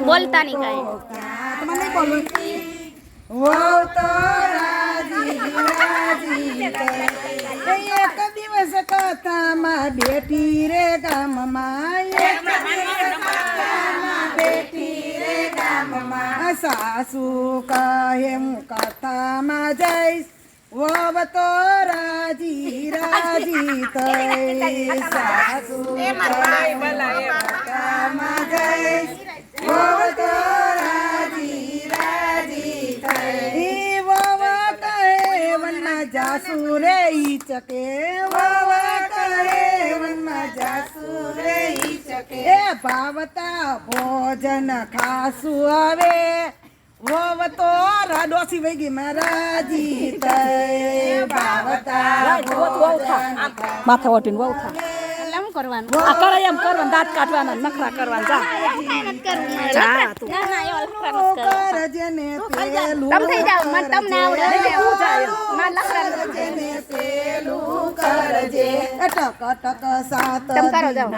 બોલતા નહીં કાંઈ. ક્યાં નહીં બોલું રાજી રાજી તઈ. એક દિવસ કથામાં બેઠી રે ગામમાં સાસુ કહે હું કથામાં જઈશ. વવ તો રાજી રાજી તઈ સાસુ કહે હું કથામાં જઈશ વહુ તો રાજી રાજી થઈ વવા કહે વનમાં જાસુ રે ઈ ચકે વાવા કરે વનમાં જાસુ રે ઈ ચકે. એ ભાવતા ભોજન ખાસુ હવે વવ તો રાડોસી વઈ ગઈ મહારાજી તય. ભાવતા માથા વટીને વહુ થા. કરવાનું. આ કરે એમ કરવાનું દાંત કાઢવાના નખરા કરવાના જા. જા તું. ના ના એવા ને પેલું તમે થઈ જાઓ મને તમને આવડે તું જાય મારે લફડા નથી પેલું કરજે. ટક ટક સાત તમે કરો જાઓ.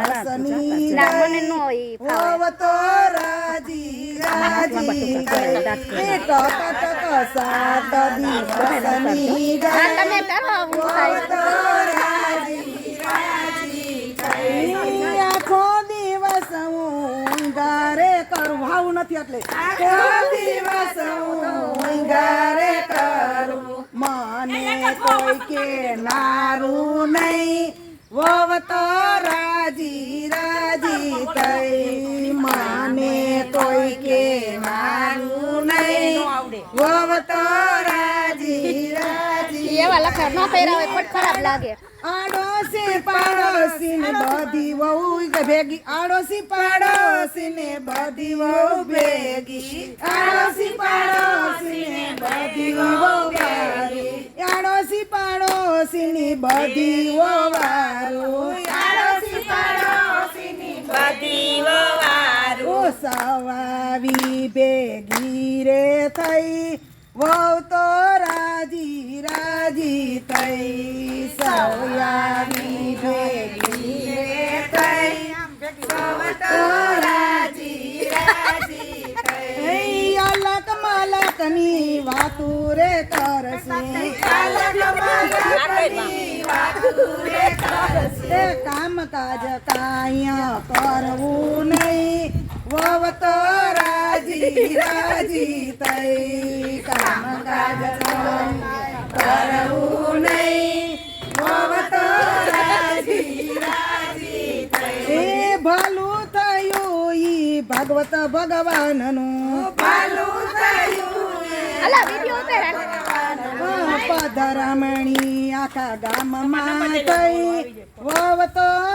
ના મને ન ઈ ફાવે. તો રાજી રાજી ટક ટક સાત દિવસની તમે કરો હું થાય નથી એટલે દિવસ ઊંઘારે કરું. મને કોઈ કે નારું નહીં. વવ તો રાજી રાજી તઈ મને કોઈ કે નારું નહીં. વવ તો રાજી એવા લખા, ન હોય પણ ખરાબ લાગે. આડોશી પાડોશી ને બધી વહુ ભેગી. આડોશી પાડોશી ને બધી વહુ ભેગી. આડોશી પાડોશી ને બધી વહુ ભેગી આડોશી પાડોશી ની બધી વહુ આડોશી પાડોશી ની બધી વહુ વારું. સવાવી ભેગી રે થઈ. વહુ તો રાજી રાજી થઈ સવાવી ભેગી રે થઈ વહુ તો રાજી રાજી થઈ. અલક મલકની વાતુ રે કરશે. અલક મલકની વાતુ રે કરશે. કામ કાજ કાયા કરવું નહીં. વવ તો રાજી રાજી તઈ. કામ કાજ કરવું નહીં. ભવતો રાજી રાજી તઈ. ભલું થયું ઈ ભગવત ભગવાનનું. ભલું થયું અલા વિડિયો ઉતાર પધરામણી આખા ગામમાં થઈ વવ તો